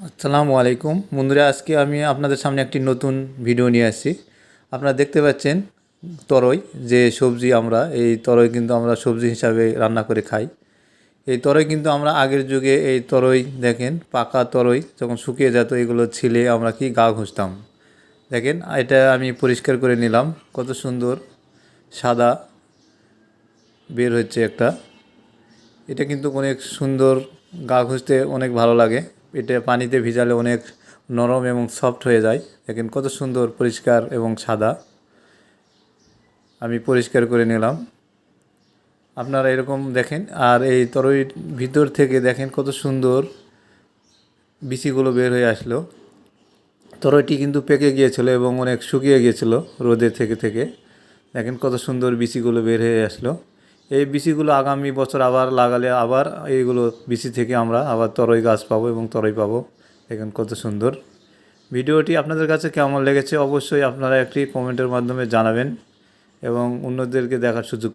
আসসালামু আলাইকুম। বন্ধুরা, আজকে আমি আপনাদের সামনে একটি নতুন ভিডিও নিয়ে আসছি। আপনারা দেখতে পাচ্ছেন তরই, যে সবজি আমরা, এই তরই কিন্তু আমরা সবজি হিসাবে রান্না করে খাই। এই তরই কিন্তু আমরা আগের যুগে এই তরই দেখেন, পাকা তরই, যখন শুকিয়ে যেত, এগুলো ছিলে আমরা কি গা ঘষতাম। দেখেন, এটা আমি পরিষ্কার করে নিলাম, কত সুন্দর সাদা বের হচ্ছে একটা। এটা কিন্তু অনেক সুন্দর গা ঘষতে অনেক ভালো লাগে। এটা পানিতে ভিজালে অনেক নরম এবং সফট হয়ে যায়। দেখেন কত সুন্দর, পরিষ্কার এবং সাদা। আমি পরিষ্কার করে নিলাম। আপনারা এরকম দেখেন, আর এই তরইর ভিতর থেকে দেখেন কত সুন্দর বিচিগুলো বের হয়ে আসলো। তরইটি কিন্তু পেকে গিয়েছিল এবং অনেক শুকিয়ে গিয়েছিল রোদে থেকে থেকে। দেখেন কত সুন্দর বিচিগুলো বের হয়ে আসলো। এই বিচিগুলো আগামী বছর আবার লাগালে আবার এইগুলো বিচি থেকে আমরা আবার তরই গাছ পাবো এবং তরই পাবো। দেখেন কত সুন্দর। ভিডিওটি আপনাদের কাছে কেমন লেগেছে অবশ্যই আপনারা একটি কমেন্টের মাধ্যমে জানাবেন এবং অন্যদেরকে দেখার সুযোগ